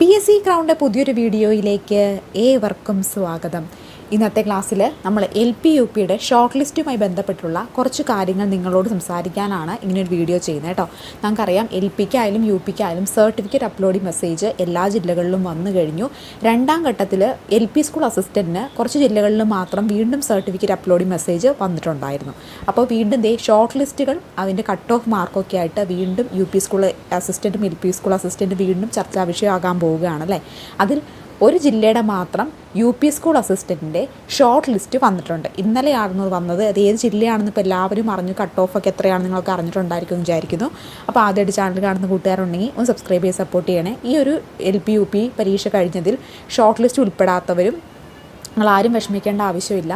P S C ക്രൗണിന്റെ പുതിയൊരു വീഡിയോയിലേക്ക് ഏവർക്കും സ്വാഗതം. ഇന്നത്തെ ക്ലാസ്സിൽ നമ്മൾ എൽ പി യു പിയുടെ ഷോർട്ട് ലിസ്റ്റുമായി ബന്ധപ്പെട്ടുള്ള കുറച്ച് കാര്യങ്ങൾ നിങ്ങളോട് സംസാരിക്കാനാണ് ഇങ്ങനൊരു വീഡിയോ ചെയ്യുന്നത് കേട്ടോ. നമുക്കറിയാം എൽ പിക്കായാലും യു പിക്കായാലും സർട്ടിഫിക്കറ്റ് അപ്ലോഡിംഗ് മെസ്സേജ് എല്ലാ ജില്ലകളിലും വന്നു കഴിഞ്ഞു. രണ്ടാം ഘട്ടത്തിൽ എൽ പി സ്കൂൾ അസിസ്റ്റന്റിന് കുറച്ച് ജില്ലകളിൽ മാത്രം വീണ്ടും സർട്ടിഫിക്കറ്റ് അപ്ലോഡിംഗ് മെസ്സേജ് വന്നിട്ടുണ്ടായിരുന്നു. അപ്പോൾ വീണ്ടും ദേ ഷോർട്ട് ലിസ്റ്റുകൾ അതിന്റെ കട്ട് ഓഫ് മാർക്കൊക്കെ ആയിട്ട് വീണ്ടും യു പി സ്കൂൾ അസിസ്റ്റന്റും എൽ പി സ്കൂൾ അസിസ്റ്റന്റും വീണ്ടും ചർച്ചാ വിഷയമാകാൻ പോവുകയാണ് അല്ലേ അതിൽ ഒരു ജില്ലയുടെ മാത്രം യു പി സ്കൂൾ അസിസ്റ്റന്റിന്റെ ഷോർട്ട് ലിസ്റ്റ് വന്നിട്ടുണ്ട്. ഇന്നലെയായിരുന്നു വന്നത്. അത് ഏത് ജില്ലയാണെന്ന് ഇപ്പോൾ എല്ലാവരും അറിഞ്ഞു. കട്ട് ഓഫ് ഒക്കെ എത്രയാണെന്ന് നിങ്ങൾക്ക് അറിഞ്ഞിട്ടുണ്ടായിരിക്കും എന്ന് വിചാരിക്കുന്നു. അപ്പോൾ ആദ്യമായിട്ട് ചാനൽ കാണുന്ന കൂട്ടുകാരുണ്ടെങ്കിൽ ഒന്ന് സബ്സ്ക്രൈബ് ചെയ്ത് സപ്പോർട്ട് ചെയ്യണേ. ഈ ഒരു എൽ പി യു പി പരീക്ഷ കഴിഞ്ഞതിൽ ഷോർട്ട് ലിസ്റ്റ് ഉൾപ്പെടാത്തവരും നിങ്ങൾ ആരും വിഷമിക്കേണ്ട ആവശ്യമില്ല.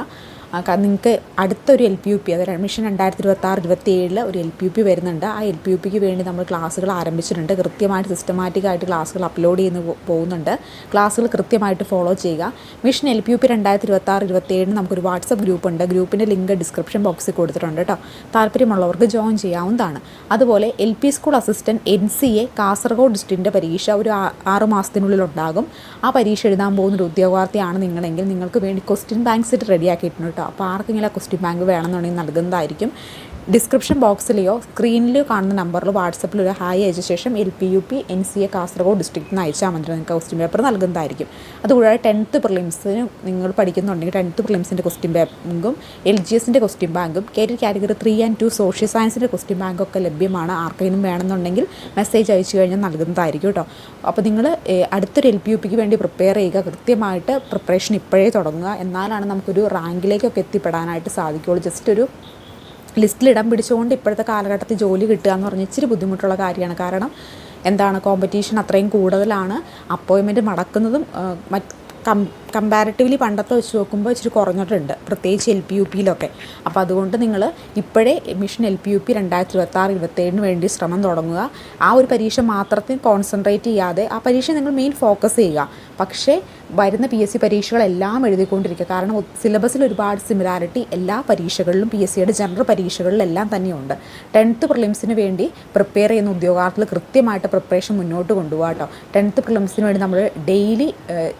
നിങ്ങൾക്ക് അടുത്തൊരു എൽ പി യു പി അതായത് അഡ്മിഷൻ രണ്ടായിരത്തി ഇരുപത്തി ആറ് ഇരുപത്തി ഏഴിൽ ഒരു എൽ പി യു പി വരുന്നുണ്ട്. ആ എൽ പി യു പിക്ക് വേണ്ടി നമ്മൾ ക്ലാസ്സുകൾ ആരംഭിച്ചിട്ടുണ്ട്. കൃത്യമായിട്ട് സിസ്റ്റമാറ്റിക് ആയിട്ട് ക്ലാസ്സുകൾ അപ്ലോഡ് ചെയ്യുന്ന പോകുന്നുണ്ട്. ക്ലാസ്സുകൾ കൃത്യമായിട്ട് ഫോളോ ചെയ്യുക. Mission L P U P രണ്ടായിരത്തി ഇരുപത്തി ആറ് ഇരുപത്തി ഏഴിന് നമുക്കൊരു വാട്സപ്പ് ഗ്രൂപ്പ് ഉണ്ട്. ഗ്രൂപ്പിന്റെ ലിങ്ക് ഡിസ്ക്രിപ്ഷൻ ബോക്സിൽ കൊടുത്തിട്ടുണ്ട് കേട്ടോ. താല്പര്യമുള്ളവർക്ക് ജോയിൻ ചെയ്യാവുന്നതാണ്. അതുപോലെ L P school assistant N C A Kasaragod ഡിസ്ട്രിക്റ്റിന്റെ പരീക്ഷ ഒരു ആറ് മാസത്തിനുള്ളിൽ ഉണ്ടാകും. ആ പരീക്ഷ എഴുതാൻ പോകുന്ന ഒരു ഉദ്യോഗാർത്ഥിയാണ് നിങ്ങളെങ്കിൽ നിങ്ങൾക്ക് വേണ്ടി ക്വസ്റ്റ്യൻ ബാങ്ക് സെറ്റ് റെഡിയാക്കിയിട്ടുണ്ട് കേട്ടോ. അപ്പോൾ ആർക്കെങ്കിലും ആ ക്വസ്റ്റ്യൻ ബാങ്ക് വേണമെന്നുണ്ടെങ്കിൽ നൽകുന്നതായിരിക്കും. ഡിസ്ക്രിപ്ഷൻ ബോക്സിലെയോ സ്ക്രീനിലോ കാണുന്ന നമ്പറിൽ വാട്സപ്പിൽ ഒരു ഹായ് അയച്ച ശേഷം L P U P N C A Kasaragod ഡിസ്ട്രിക്റ്റിൽ നിന്ന് അയച്ചാൽ മതി. നിങ്ങൾക്ക് ക്വസ്റ്റ്യൻ പേപ്പർ നൽകുന്നതായിരിക്കും. അതുകൂടാതെ ടെൻത്ത് പ്രിലിംസിന് നിങ്ങൾ പഠിക്കുന്നുണ്ടെങ്കിൽ ടെൻത്ത് പ്രിലിംസിന്റെ ക്വസ്റ്റ്യൻ ബാങ്കും എൽ ജി എസിന്റെ ക്വസ്റ്റ്യൻ ബാങ്കും Kerala category three and two social സയൻസിന്റെ ക്വസ്റ്റ്യൻ ബാങ്കൊക്കെ ലഭ്യമാണ്. ആർക്കെങ്കിലും വേണമെന്നുണ്ടെങ്കിൽ മെസ്സേജ് അയച്ചു കഴിഞ്ഞാൽ നൽകുന്നതായിരിക്കും കേട്ടോ. അപ്പോൾ നിങ്ങൾ അടുത്തൊരു എൽ പി യു പിക്ക് വേണ്ടി പ്രിപ്പയർ ചെയ്യുക. കൃത്യമായിട്ട് പ്രിപ്പറേഷൻ ഇപ്പോഴേ തുടങ്ങുക. എന്നാലാണ് നമുക്കൊരു റാങ്കിലേക്കൊക്കെ എത്തിപ്പെടാനായിട്ട് സാധിക്കുകയുള്ളൂ. ജസ്റ്റ് ഒരു ലിസ്റ്റിൽ ഇടം പിടിച്ചുകൊണ്ട് ഇപ്പോഴത്തെ കാലഘട്ടത്തിൽ ജോലി കിട്ടുക എന്ന് പറഞ്ഞാൽ ഇച്ചിരി ബുദ്ധിമുട്ടുള്ള കാര്യമാണ്. കാരണം എന്താണ് കോമ്പറ്റീഷൻ അത്രയും കൂടുതലാണ്. അപ്പോയിൻമെന്റ് മടക്കുന്നതും മറ്റ് കം കമ്പാരിറ്റീവ്ലി പണ്ടത്തെ വെച്ച് നോക്കുമ്പോൾ ഇച്ചിരി കുറഞ്ഞിട്ടുണ്ട്. പ്രത്യേകിച്ച് എൽ പി യു പിയിലൊക്കെ. അപ്പോൾ അതുകൊണ്ട് നിങ്ങൾ ഇപ്പോഴേ mission L P U P രണ്ടായിരത്തി ഇരുപത്തി ആറ് ഇരുപത്തേഴിന് വേണ്ടി ശ്രമം തുടങ്ങുക. ആ ഒരു പരീക്ഷ മാത്രത്തിൽ കോൺസെൻട്രേറ്റ് ചെയ്യാതെ ആ പരീക്ഷ നിങ്ങൾ മെയിൻ ഫോക്കസ് ചെയ്യുക. പക്ഷേ വരുന്ന പി എസ് സി പരീക്ഷകളെല്ലാം എഴുതിക്കൊണ്ടിരിക്കുക. കാരണം സിലബസിൽ ഒരുപാട് സിമിലാരിറ്റി എല്ലാ പരീക്ഷകളിലും പി എസ് സിയുടെ ജനറൽ പരീക്ഷകളിലെല്ലാം തന്നെയുണ്ട്. ടെൻത്ത് പ്രിലിംസിന് വേണ്ടി പ്രിപ്പയർ ചെയ്യുന്ന ഉദ്യോഗാർത്ഥികൾ കൃത്യമായിട്ട് പ്രിപ്പറേഷൻ മുന്നോട്ട് കൊണ്ടുപോകാം കേട്ടോ ടെൻത്ത് പ്രിലിംസിന് വേണ്ടി നമ്മൾ ഡെയിലി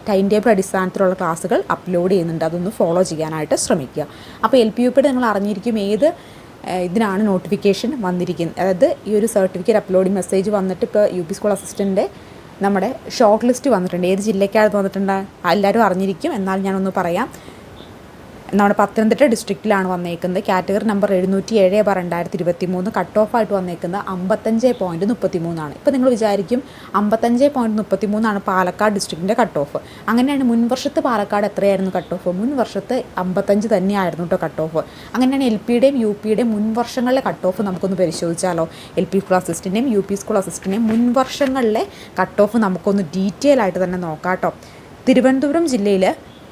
ടൈം ടേബിൾ അടിസ്ഥാനത്തിലുള്ള ക്ലാസ്സുകൾ അപ്ലോഡ് ചെയ്യുന്നുണ്ട്. അതൊന്ന് ഫോളോ ചെയ്യാനായിട്ട് ശ്രമിക്കുക. അപ്പോൾ എൽ പി യു പിയുടെ നിങ്ങൾ അറിഞ്ഞിരിക്കും ഏത് ഇതിനാണ് നോട്ടിഫിക്കേഷൻ വന്നിരിക്കുന്നത്. അതായത് ഈ ഒരു സർട്ടിഫിക്കറ്റ് അപ്ലോഡിംഗ് മെസ്സേജ് വന്നിട്ട് ഇപ്പോൾ യു പി സ്കൂൾ അസിസ്റ്റന്റെ നമ്മുടെ ഷോർട്ട് ലിസ്റ്റ് വന്നിട്ടുണ്ട്. ഏത് ജില്ലയ്ക്കാണ് വന്നിട്ടുണ്ട്? എല്ലാവരും അറിഞ്ഞിരിക്കും. എന്നാൽ ഞാനൊന്ന് പറയാം. നമ്മുടെ പത്തനംതിട്ട ഡിസ്ട്രിക്റ്റിലാണ് വന്നേക്കുന്നത്. കാറ്റഗറി നമ്പർ എഴുന്നൂറ്റി ഏഴ് ബാർ രണ്ടായിരത്തി ഇരുപത്തി മൂന്ന് കട്ട് ഓഫ് ആയിട്ട് വന്നേക്കുന്നത് അമ്പത്തഞ്ച് പോയിന്റ് മുപ്പത്തി മൂന്നാണ് ഇപ്പോൾ നിങ്ങൾ വിചാരിക്കും അമ്പത്തഞ്ച് പോയിന്റ് മുപ്പത്തി മൂന്നാണ് പാലക്കാട് ഡിസ്ട്രിക്റ്റിന്റെ കട്ട് ഓഫ് അങ്ങനെയാണ് മുൻ വർഷത്ത് പാലക്കാട് എത്രയായിരുന്നു കട്ട് ഓഫ് മുൻ വർഷത്ത് അമ്പത്തഞ്ച് തന്നെയായിരുന്നു കേട്ടോ കട്ട് ഓഫ് അങ്ങനെയാണ് എൽ പിയുടെയും യു പിയുടെയും മുൻ വർഷങ്ങളിലെ കട്ട് ഓഫ് നമുക്കൊന്ന് പരിശോധിച്ചാലോ? എൽ പി സ്കൂൾ അസിസ്റ്റന്റെയും യു പി സ്കൂൾ അസിസ്റ്റന്റെയും മുൻ വർഷങ്ങളിലെ കട്ട് ഓഫ് നമുക്കൊന്ന് ഡീറ്റെയിൽ ആയിട്ട് തന്നെ നോക്കാം കേട്ടോ തിരുവനന്തപുരം ജില്ലയിൽ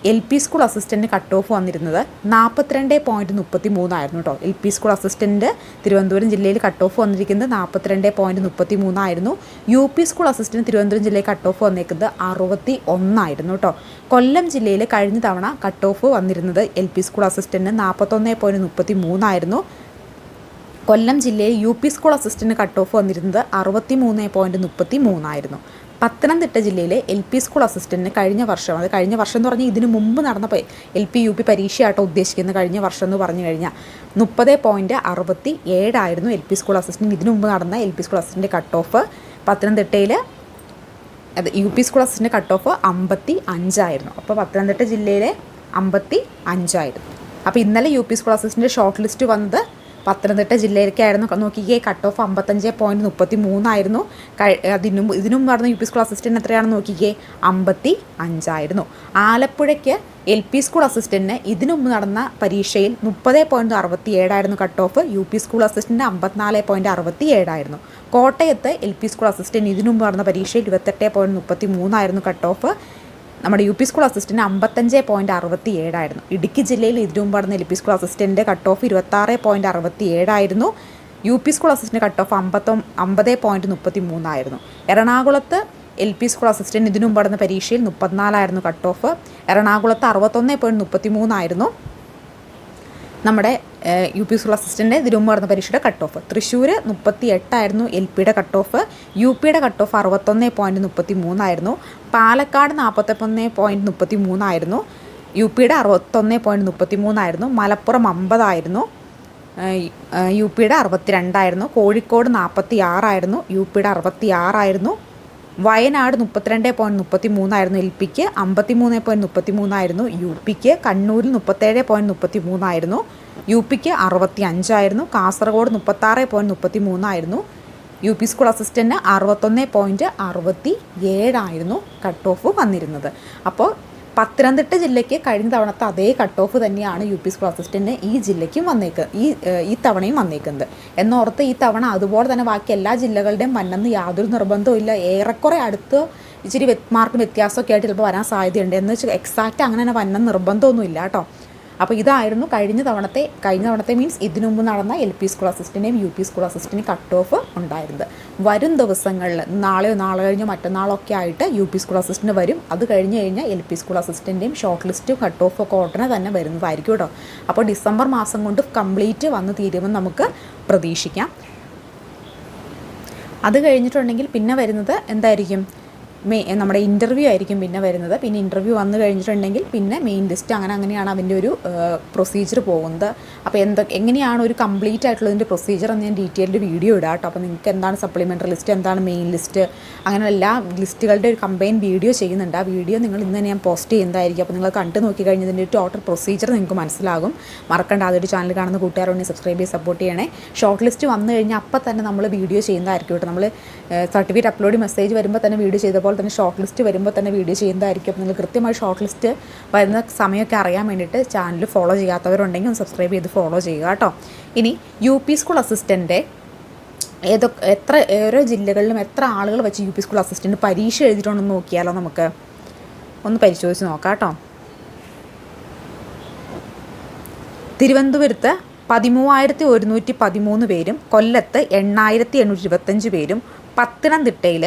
L P school assistant cut off വന്നിരുന്നത് നാൽപ്പത്തിരണ്ട് പോയിന്റ് മുപ്പത്തി മൂന്നായിരുന്നു കേട്ടോ. L P school assistant Thiruvananthapuram ജില്ലയിൽ കട്ട് ഓഫ് വന്നിരിക്കുന്നത് നാൽപ്പത്തിരണ്ട് പോയിന്റ് മുപ്പത്തി മൂന്നായിരുന്നു U P school assistant Thiruvananthapuram ജില്ലയിൽ കട്ട് ഓഫ് വന്നേക്കുന്നത് അറുപത്തി ഒന്നായിരുന്നു കേട്ടോ. കൊല്ലം ജില്ലയിൽ കഴിഞ്ഞ തവണ കട്ട് ഓഫ് വന്നിരുന്നത് എൽ പി സ്കൂൾ അസിസ്റ്റന്റ് നാൽപ്പത്തൊന്ന് പോയിന്റ് മുപ്പത്തി മൂന്നായിരുന്നു കൊല്ലം ജില്ലയിൽ U P school assistant cut off വന്നിരുന്നത് അറുപത്തി മൂന്ന് പോയിന്റ് മുപ്പത്തി മൂന്നായിരുന്നു പത്തനംതിട്ട ജില്ലയിലെ എൽ പി സ്കൂൾ അസിസ്റ്റന്റിന് കഴിഞ്ഞ വർഷം അത് കഴിഞ്ഞ വർഷം എന്ന് പറഞ്ഞാൽ ഇതിനു മുമ്പ് നടന്ന എൽ പി യു പി പരീക്ഷയാട്ടോ ഉദ്ദേശിക്കുന്നത് കഴിഞ്ഞ വർഷം എന്ന് പറഞ്ഞു കഴിഞ്ഞാൽ മുപ്പത് പോയിന്റ് അറുപത്തി ഏഴായിരുന്നു എൽ പി സ്കൂൾ അസിസ്റ്റന്റ് ഇതിനു മുമ്പ് നടന്ന L P school assistant cut off പത്തനംതിട്ടയിൽ അത് U P school assistant cut off അമ്പത്തി അഞ്ചായിരുന്നു അപ്പോൾ പത്തനംതിട്ട ജില്ലയിലെ അമ്പത്തി അഞ്ചായിരുന്നു അപ്പോൾ ഇന്നലെ U P school assistant short list വന്നത് പത്തനംതിട്ട ജില്ലയിലേക്കായിരുന്നു. നോക്കിയേ കട്ട് ഓഫ് അമ്പത്തഞ്ച് പോയിന്റ് മുപ്പത്തി മൂന്നായിരുന്നു അതിനും ഇതിനും പറഞ്ഞ യു പി സ്കൂൾ അസിസ്റ്റന്റ് എത്രയാണെന്ന് നോക്കിയേ അമ്പത്തി അഞ്ചായിരുന്നു ആലപ്പുഴയ്ക്ക് എൽ പി സ്കൂൾ അസിസ്റ്റന്റിന് ഇതിനു മുമ്പ് നടന്ന പരീക്ഷയിൽ മുപ്പത് പോയിന്റ് അറുപത്തി ഏഴായിരുന്നു cut off U P school assistant അമ്പത്തിനാല് പോയിന്റ് അറുപത്തി ഏഴായിരുന്നു കോട്ടയത്ത് എൽ പി സ്കൂൾ അസിസ്റ്റന്റ് ഇതിനു മുമ്പ് നടന്ന പരീക്ഷയിൽ ഇരുപത്തെട്ട് പോയിന്റ് മുപ്പത്തി മൂന്നായിരുന്നു കട്ട് ഓഫ് നമ്മുടെ യു പി സ്കൂൾ അസിസ്റ്റന്റ് അമ്പത്തഞ്ച് പോയിന്റ് അറുപത്തി ഏഴായിരുന്നു ഇടുക്കി ജില്ലയിൽ ഇതിനു മുമ്പ് നടന്ന L P school assistant cut off ഇരുപത്താറ് പോയിന്റ് അറുപത്തി ഏഴായിരുന്നു U P school assistant cut off അമ്പത്തൊ അമ്പത് പോയിന്റ് മുപ്പത്തി മൂന്നായിരുന്നു എറണാകുളത്ത് എൽ പി സ്കൂൾ അസിസ്റ്റന്റ് ഇതിനു മുമ്പ് നടന്ന പരീക്ഷയിൽ മുപ്പത്തിനാലായിരുന്നു കട്ട് ഓഫ് എറണാകുളത്ത് അറുപത്തൊന്ന് പോയിന്റ് മുപ്പത്തി മൂന്നായിരുന്നു നമ്മുടെ യു പി സ്കൂൾ അസിസ്റ്റന്റ് തിരുവമ്പാർന്ന പരീക്ഷയുടെ കട്ട് ഓഫ് തൃശ്ശൂർ മുപ്പത്തി എട്ടായിരുന്നു എൽ പിയുടെ കട്ട് ഓഫ് യു പിയുടെ കട്ട് ഓഫ് അറുപത്തൊന്ന് പോയിന്റ് മുപ്പത്തി മൂന്നായിരുന്നു പാലക്കാട് നാൽപ്പത്തൊന്ന് പോയിന്റ് മുപ്പത്തി മൂന്നായിരുന്നു യു പിയുടെ അറുപത്തൊന്ന് പോയിന്റ് മുപ്പത്തി മൂന്നായിരുന്നു മലപ്പുറം അമ്പതായിരുന്നു യു പിയുടെ അറുപത്തി രണ്ടായിരുന്നു കോഴിക്കോട് നാൽപ്പത്തി ആറായിരുന്നു യു പിയുടെ അറുപത്തി ആറായിരുന്നു വയനാട് മുപ്പത്തിരണ്ട് പോയിന്റ് മുപ്പത്തി മൂന്നായിരുന്നു എൽ പിക്ക് അമ്പത്തി മൂന്ന് പോയിന്റ് മുപ്പത്തി മൂന്നായിരുന്നു യു പിക്ക് കണ്ണൂരിൽ മുപ്പത്തേഴ് പോയിന്റ് മുപ്പത്തി മൂന്നായിരുന്നു യു പിക്ക് അറുപത്തി അഞ്ചായിരുന്നു കാസർഗോഡ് മുപ്പത്താറ് പോയിന്റ് മുപ്പത്തി മൂന്നായിരുന്നു യു പി സ്കൂൾ അസിസ്റ്റന്റ് അറുപത്തൊന്ന് പോയിന്റ് അറുപത്തി ഏഴായിരുന്നു കട്ട് ഓഫ് വന്നിരുന്നത്. അപ്പോൾ പത്തനംതിട്ട ജില്ലയ്ക്ക് കഴിഞ്ഞ തവണത്തെ അതേ കട്ട് ഓഫ് തന്നെയാണ് യു പി സ്കൂൾ അസിസ്റ്റന്റ് ഈ ജില്ലയ്ക്കും വന്നേക്ക് ഈ ഈ തവണയും വന്നേക്കുന്നത്. എന്നോർത്ത് ഈ തവണ അതുപോലെ തന്നെ ബാക്കി എല്ലാ ജില്ലകളുടെയും വന്നെന്ന് യാതൊരു നിർബന്ധവും ഇല്ല. ഏറെക്കുറെ അടുത്ത് ഇച്ചിരി മാർക്കിന് വ്യത്യാസമൊക്കെ ആയിട്ട് ചിലപ്പോൾ വരാൻ സാധ്യതയുണ്ട്. എന്ന് വെച്ചാൽ എക്സാക്റ്റ് അങ്ങനെ തന്നെ വന്നെന്ന് നിർബന്ധമൊന്നുമില്ല കേട്ടോ. അപ്പോൾ ഇതായിരുന്നു കഴിഞ്ഞ തവണത്തെ കഴിഞ്ഞ തവണത്തെ മീൻസ് ഇതിനു മുമ്പ് നടന്ന L P school അസിസ്റ്റന്റിനെയും U P school assistant cut off ഉണ്ടായിരുന്നത്. വരും ദിവസങ്ങളിൽ നാളെയോ നാളെ കഴിഞ്ഞോ മറ്റന്നാളൊക്കെ ആയിട്ട് യു പി സ്കൂൾ അസിസ്റ്റന്റ് വരും. അത് കഴിഞ്ഞ് കഴിഞ്ഞാൽ എൽ പി സ്കൂൾ അസിസ്റ്റന്റേയും ഷോർട്ട് ലിസ്റ്റും കട്ട് ഓഫ് ഒക്കെ ഉടനെ തന്നെ വരുന്നതായിരിക്കും കേട്ടോ അപ്പോൾ ഡിസംബർ മാസം കൊണ്ട് കംപ്ലീറ്റ് വന്ന് തീരുമെന്ന് നമുക്ക് പ്രതീക്ഷിക്കാം. അത് കഴിഞ്ഞിട്ടുണ്ടെങ്കിൽ പിന്നെ വരുന്നത് എന്തായിരിക്കും? നമ്മുടെ ഇന്റർവ്യൂ ആയിരിക്കും പിന്നെ വരുന്നത്. പിന്നെ ഇന്റർവ്യൂ വന്നു കഴിഞ്ഞിട്ടുണ്ടെങ്കിൽ പിന്നെ മെയിൻ ലിസ്റ്റ് അങ്ങനെ അങ്ങനെയാണ് അതിന്റെ ഒരു പ്രൊസീജിയർ പോകുന്നത്. അപ്പോൾ എന്ത് എങ്ങനെയാണ് ഒരു കംപ്ലീറ്റ് ആയിട്ടുള്ളതിന്റെ പ്രൊസീജിയർ എന്ന് ഞാൻ ഡീറ്റെയിൽഡ് വീഡിയോ ഇടാം കേട്ടോ. അപ്പോൾ നിങ്ങൾക്ക് എന്താണ് സപ്ലിമെന്ററി ലിസ്റ്റ് എന്താണ് മെയിൻ ലിസ്റ്റ് അങ്ങനെ എല്ലാ ലിസ്റ്റുകളുടെ ഒരു കമ്പൈൻ വീഡിയോ ചെയ്യുന്നുണ്ട്. ആ വീഡിയോ നിങ്ങൾ ഇന്ന് തന്നെ ഞാൻ പോസ്റ്റ് ചെയ്യുന്നതായിരിക്കും. അപ്പോൾ നിങ്ങൾ കണ്ടു നോക്കി കഴിഞ്ഞതിന്റെ ഒരു ടോട്ടൽ പ്രൊസീജിയർ നിങ്ങൾക്ക് മനസ്സിലാകും. മറക്കണ്ട അതൊരു ചാനൽ കാണുന്ന കൂട്ടുകാരോട് സബ്സ്ക്രൈബ് ചെയ്ത് സപ്പോർട്ട് ചെയ്യണേ. ഷോർട്ട് ലിസ്റ്റ് വന്നു കഴിഞ്ഞാൽ അപ്പോൾ തന്നെ നമ്മൾ വീഡിയോ ചെയ്യുന്നതായിരിക്കും കേട്ടോ. നമ്മൾ സർട്ടിഫിക്കറ്റ് അപ്ലോഡ് മെസ്സേജ് വരുമ്പോൾ തന്നെ വീഡിയോ ചെയ്തപ്പോൾ അതുപോലെ തന്നെ ഷോർട്ട് ലിസ്റ്റ് വരുമ്പോൾ തന്നെ വീഡിയോ ചെയ്യുന്നതായിരിക്കും. നിങ്ങൾ കൃത്യമായി ഷോർട്ട് ലിസ്റ്റ് വരുന്ന സമയമൊക്കെ അറിയാൻ വേണ്ടിയിട്ട് ചാനൽ ഫോളോ ചെയ്യാത്തവരുണ്ടെങ്കിൽ ഒന്ന് സബ്സ്ക്രൈബ് ചെയ്ത് ഫോളോ ചെയ്യുക കേട്ടോ. ഇനി യു പി സ്കൂൾ അസിസ്റ്റന്റെ ഏതൊക്കെ എത്ര ഓരോ ജില്ലകളിലും എത്ര ആളുകൾ വെച്ച് യു പി സ്കൂൾ അസിസ്റ്റന്റ് പരീക്ഷ എഴുതിയിട്ടുണ്ടെന്ന് നോക്കിയാലോ നമുക്ക്? ഒന്ന് പരിശോധിച്ച് നോക്കാം കേട്ടോ. തിരുവനന്തപുരത്ത് പതിമൂവായിരത്തി ഒരുന്നൂറ്റി പതിമൂന്ന് പേരും കൊല്ലത്ത് എണ്ണായിരത്തി എണ്ണൂറ്റി ഇരുപത്തഞ്ച് പേരും പത്തനംതിട്ടയിൽ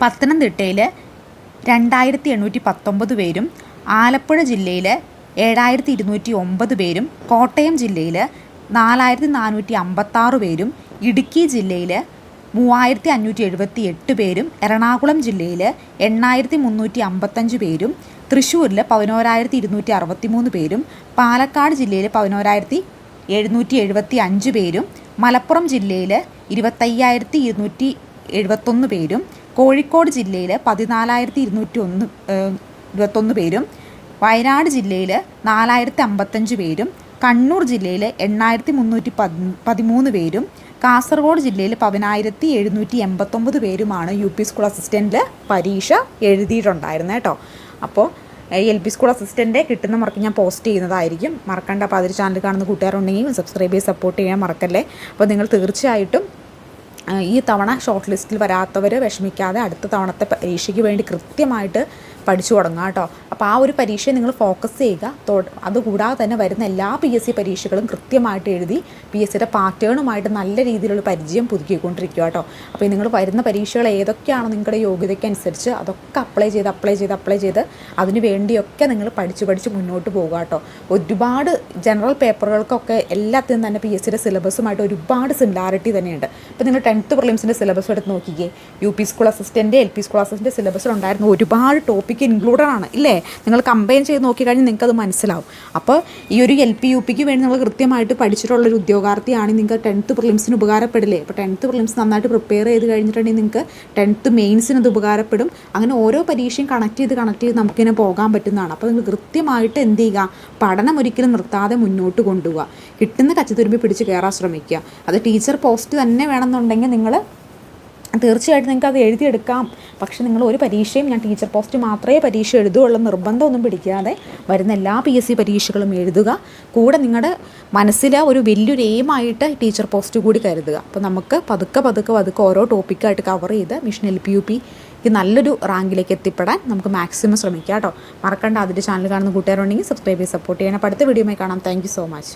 പത്തനംതിട്ടയിൽ രണ്ടായിരത്തി എണ്ണൂറ്റി പത്തൊമ്പത് പേരും ആലപ്പുഴ ജില്ലയിൽ ഏഴായിരത്തി ഇരുന്നൂറ്റി ഒമ്പത് പേരും കോട്ടയം ജില്ലയിൽ നാലായിരത്തി നാനൂറ്റി അമ്പത്താറ് പേരും ഇടുക്കി ജില്ലയിൽ മൂവായിരത്തി അഞ്ഞൂറ്റി എഴുപത്തി എട്ട് പേരും എറണാകുളം ജില്ലയിൽ എണ്ണായിരത്തി മുന്നൂറ്റി അമ്പത്തഞ്ച് പേരും തൃശ്ശൂരിൽ പതിനോരായിരത്തി ഇരുന്നൂറ്റി അറുപത്തി മൂന്ന് പേരും പാലക്കാട് ജില്ലയിൽ പതിനോരായിരത്തി എഴുന്നൂറ്റി എഴുപത്തി അഞ്ച് പേരും മലപ്പുറം ജില്ലയിൽ ഇരുപത്തയ്യായിരത്തി ഇരുന്നൂറ്റി എഴുപത്തൊന്ന് പേരും കോഴിക്കോട് ജില്ലയിൽ പതിനാലായിരത്തി ഇരുന്നൂറ്റി ഒന്ന് ഇരുപത്തൊന്ന് പേരും വയനാട് ജില്ലയിൽ നാലായിരത്തി അമ്പത്തഞ്ച് പേരും കണ്ണൂർ ജില്ലയിൽ എണ്ണായിരത്തി മുന്നൂറ്റി പതിമൂന്ന് പേരും കാസർഗോഡ് ജില്ലയിൽ പതിനായിരത്തി എഴുന്നൂറ്റി എൺപത്തൊമ്പത് പേരുമാണ് യു പി സ്കൂൾ അസിസ്റ്റന്റിൽ പരീക്ഷ എഴുതിയിട്ടുണ്ടായിരുന്നത് കേട്ടോ. അപ്പോൾ എൽ പി സ്കൂൾ അസിസ്റ്റന്റ് കിട്ടുന്ന മറക്ക് ഞാൻ പോസ്റ്റ് ചെയ്യുന്നതായിരിക്കും. മറക്കണ്ട. അപ്പോൾ അതിൽ ചാനൽ കാണുന്ന കൂട്ടുകാരുണ്ടെങ്കിൽ സബ്സ്ക്രൈബ് ചെയ്ത് സപ്പോർട്ട് ചെയ്യാൻ മറക്കല്ലേ. അപ്പോൾ നിങ്ങൾ തീർച്ചയായിട്ടും ഈ തവണ ഷോർട്ട് ലിസ്റ്റിൽ വരാത്തവർ വിഷമിക്കാതെ അടുത്ത തവണത്തെ പരീക്ഷയ്ക്ക് വേണ്ടി കൃത്യമായിട്ട് പഠിച്ചു തുടങ്ങുക കേട്ടോ. അപ്പോൾ ആ ഒരു പരീക്ഷയെ നിങ്ങൾ ഫോക്കസ് ചെയ്യുക. അതുകൂടാതെ തന്നെ വരുന്ന എല്ലാ പി എസ് സി പരീക്ഷകളും കൃത്യമായിട്ട് എഴുതി പി എസ് സിയുടെ പാറ്റേണുമായിട്ട് നല്ല രീതിയിലുള്ള പരിചയം പുതുക്കിക്കൊണ്ടിരിക്കുക കേട്ടോ. അപ്പോൾ നിങ്ങൾ വരുന്ന പരീക്ഷകൾ ഏതൊക്കെയാണോ നിങ്ങളുടെ യോഗ്യതയ്ക്കനുസരിച്ച് അതൊക്കെ അപ്ലൈ ചെയ്ത് അപ്ലൈ ചെയ്ത് അപ്ലൈ ചെയ്ത് അതിന് വേണ്ടിയൊക്കെ നിങ്ങൾ പഠിച്ച് പഠിച്ച് മുന്നോട്ട് പോകുക കേട്ടോ. ഒരുപാട് ജനറൽ പേപ്പറുകൾക്കൊക്കെ എല്ലാത്തിനും തന്നെ പി എസ് സിയുടെ സിലബസുമായിട്ട് ഒരുപാട് സിമിലാരിറ്റി തന്നെയുണ്ട്. ഇപ്പോൾ നിങ്ങൾ ടെൻത്ത് പ്രിലിംസിന്റെ സിലബസ് എടുത്ത് നോക്കിക്കേ. U P school assistant L P school assistant സിലബസിലുണ്ടായിരുന്ന ഒരുപാട് ടോപ്പിക് പിക്ക് ഇൻക്ലൂഡഡ് ആണ് ഇല്ലേ? നിങ്ങൾ കമ്പൈൻ ചെയ്ത് നോക്കിക്കഴിഞ്ഞാൽ നിങ്ങൾക്ക് അത് മനസ്സിലാവും. അപ്പോൾ ഈ ഒരു എൽ പി യു പിക്ക് വേണ്ടി നിങ്ങൾ കൃത്യമായിട്ട് പഠിച്ചിട്ടുള്ളൊരു ഉദ്യോഗാർത്ഥിയാണ് നിങ്ങൾക്ക് ടെൻത്ത് പ്രിലിംസിന് ഉപകാരപ്പെടില്ലേ? അപ്പോൾ ടെൻത്ത് പ്രിലിംസ് നന്നായിട്ട് പ്രിപ്പയർ ചെയ്ത് കഴിഞ്ഞിട്ടുണ്ടെങ്കിൽ നിങ്ങൾക്ക് ടെൻത്ത് മെയിൻസിന് അത് ഉപകാരപ്പെടും. അങ്ങനെ ഓരോ പരീക്ഷയും കണക്ട് ചെയ്ത് കണക്ട് ചെയ്ത് നമുക്കിങ്ങനെ പോകാൻ പറ്റുന്നതാണ്. അപ്പോൾ നിങ്ങൾ കൃത്യമായിട്ട് എന്ത് ചെയ്യുക? പഠനം ഒരിക്കലും നിർത്താതെ മുന്നോട്ട് കൊണ്ടുപോകുക കിട്ടുന്ന കച്ചതുരുമ്പി പിടിച്ച് കയറാൻ ശ്രമിക്കുക. അത് ടീച്ചർ പോസ്റ്റ് തന്നെ വേണമെന്നുണ്ടെങ്കിൽ നിങ്ങൾ തീർച്ചയായിട്ടും നിങ്ങൾക്ക് അത് എഴുതിയെടുക്കാം. പക്ഷേ നിങ്ങൾ ഒരു പരീക്ഷയും ഞാൻ ടീച്ചർ പോസ്റ്റ് മാത്രമേ പരീക്ഷ എഴുതുകയുള്ളൂ നിർബന്ധമൊന്നും പിടിക്കാതെ വരുന്ന എല്ലാ പി എസ് സി പരീക്ഷകളും എഴുതുക. കൂടെ നിങ്ങളുടെ മനസ്സിൽ ഒരു വലിയൊരു എയിമായിട്ട് ടീച്ചർ പോസ്റ്റ് കൂടി കരുതുക. അപ്പോൾ നമുക്ക് പതുക്കെ പതുക്കെ പതുക്കെ ഓരോ ടോപ്പിക്കായിട്ട് കവർ ചെയ്ത് mission L P U P നല്ലൊരു റാങ്കിലേക്ക് എത്തിപ്പെടാൻ നമുക്ക് മാക്സിമം ശ്രമിക്കാം കേട്ടോ. മറക്കണ്ട അതിന്റെ ചാനൽ കാണുന്ന കൂട്ടുകാരുണ്ടെങ്കിൽ സബ്സ്ക്രൈബ് ചെയ്ത് സപ്പോർട്ട് ചെയ്യണം. അടുത്ത വീഡിയോയുമായി കാണാം. Thank so much